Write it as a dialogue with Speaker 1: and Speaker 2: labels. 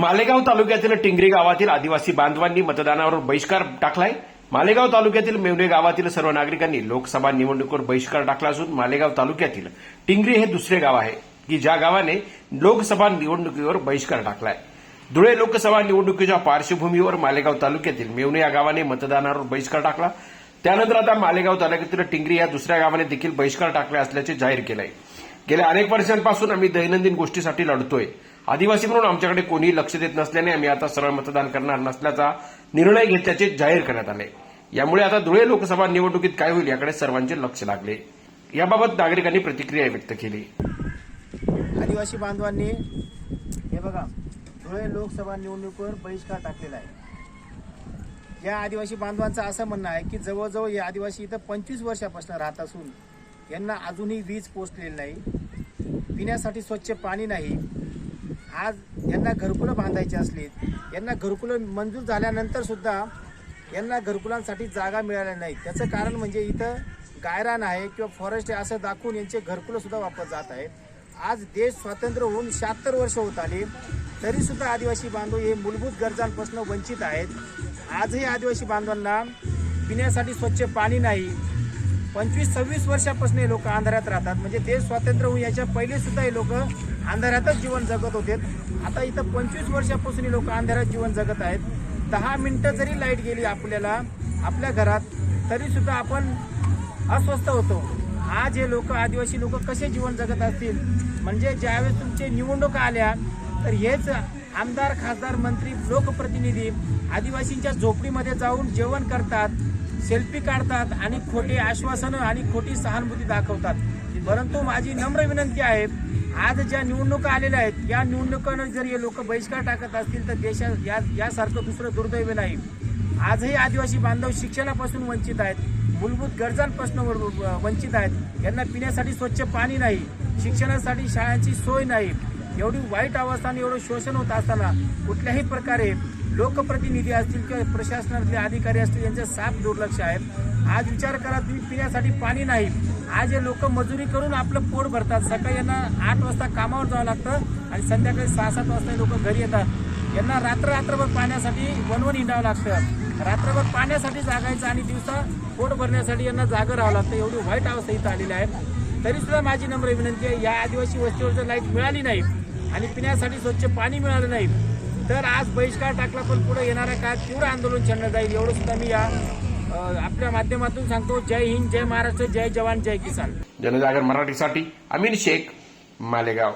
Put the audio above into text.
Speaker 1: मालेगाव तालुक्यातील टिंगरी गावातील आदिवासी बांधवांनी मतदानावर बहिष्कार टाकलाय. मालेगाव तालुक्यातील मेवणे गावातील सर्व नागरिकांनी लोकसभा निवडणुकीवर बहिष्कार टाकला असून मालेगाव तालुक्यातील टिंगरी हे दुसरे गाव आहे की ज्या गावाने लोकसभा निवडणुकीवर बहिष्कार टाकलाय. धुळे लोकसभा निवडणुकीच्या पार्श्वभूमीवर मालेगाव तालुक्यातील मेवणे या गावाने मतदानावर बहिष्कार टाकला. त्यानंतर आता मालेगाव तालुक्यातील टिंगरी या दुसऱ्या गावाने देखील बहिष्कार टाकला असल्याचे जाहीर केलंय. गेल्या अनेक वर्षांपासून आम्ही दैनंदिन गोष्टीसाठी लढतोय. आदिवासी म्हणून आमच्याकडे कोणीही लक्ष देत नसल्याने आम्ही आता सरळ मतदान करणार नसल्याचा निर्णय घेतल्याचे जाहीर करण्यात आले. यामुळे आता धुळे लोकसभा निवडणुकीत काय होईल याकडे सर्वांचे लक्ष लागले. याबाबत नागरिकांनी प्रतिक्रिया व्यक्त केली.
Speaker 2: आदिवासी बांधवांनी हे बघा धुळे लोकसभा निवडणुकीवर बहिष्कार टाकलेला आहे. या आदिवासी बांधवांचं असं म्हणणं आहे की जवळजवळ हे आदिवासी इथं पंचवीस वर्षापासून राहत असून यांना अजूनही वीज पोचलेली नाही. पिण्यासाठी स्वच्छ पाणी नाही. आज यांना घरकुलं बांधायची असली यांना घरकुलं मंजूर झाल्यानंतर सुद्धा यांना घरकुलांसाठी जागा मिळाल्या नाही त्याचं कारण म्हणजे इथं गायरान आहे किंवा फॉरेस्ट आहे असं दाखवून यांचे घरकुलंसुद्धा वापरत जात आहेत. आज देश स्वातंत्र्य होऊन शहात्तर वर्ष होत आली तरीसुद्धा आदिवासी बांधव हे मूलभूत गरजांपासून वंचित आहेत. आजही आदिवासी बांधवांना पिण्यासाठी स्वच्छ पाणी नाही. पंचवीस सव्वीस वर्षापासून हे लोक अंधारात राहतात. म्हणजे देश स्वातंत्र्य होऊन याच्या पहिले सुद्धा हे लोक अंधारातच जीवन जगत होते. आता इथं पंचवीस वर्षापासून हे लोक अंधारात जीवन जगत आहेत. दहा मिनिटं जरी लाइट गेली आपल्याला आपल्या घरात तरी सुद्धा आपण अस्वस्थ होतो. आज हे लोक आदिवासी लोक कसे जीवन जगत असतील? म्हणजे ज्यावेळेस तुमचे निवडणूक आल्या तर हेच आमदार खासदार मंत्री लोकप्रतिनिधी आदिवासींच्या झोपडीमध्ये जाऊन जेवण करतात. सेल्फी काढतात आणि खोटी आश्वासनं आणि खोटी सहानुभूती दाखवतात. परंतु माझी नम्र विनंती आहे आज ज्या निवडणुका आलेल्या आहेत या निवडणुकांना जर हे लोक बहिष्कार टाकत असतील तर देशात या यासारखं दुसरं दुर्दैव नाही. आजही आदिवासी बांधव शिक्षणापासून वंचित आहेत मूलभूत गरजांपासून व- वंचित आहेत. यांना पिण्यासाठी स्वच्छ पाणी नाही शिक्षणासाठी शाळांची सोय नाही. एवढी वाईट अवस्था आणि एवढं शोषण होत असताना कुठल्याही प्रकारे लोकप्रतिनिधी असतील किंवा प्रशासनातले अधिकारी असतील यांचं साफ दुर्लक्ष आहे. आज विचार करा तुम्ही पिण्यासाठी पाणी नाही. आज हे लोक मजुरी करून आपलं पोट भरतात. सकाळी यांना आठ वाजता कामावर जावं लागतं आणि संध्याकाळी सहा सात वाजता लोक घरी येतात. यांना रात्र रात्रभर पाण्यासाठी वनवन हिंडावं लागतं. रात्रभर पाण्यासाठी जागायचं आणि दिवसा पोट भरण्यासाठी यांना जागं राहावं लागतं. एवढी वाईट अवस्था इथं आलेली आहे. तरी सुद्धा माझी नम्र विनंती आहे या आदिवासी वस्तीवर जर लाइट मिळाली नाही आणि पिण्यासाठी स्वच्छ पाणी मिळालं नाही. तर आज बहिष्कार टाकला पण पुढे येणाऱ्या काळात तीव्र आंदोलन छेडलं जाईल. एवढं सुद्धा मी या आपल्या माध्यमातून सांगतो. जय हिंद जय महाराष्ट्र जय जवान जय किसान.
Speaker 1: जनजागर मराठीसाठी अमीर शेख मालेगाव.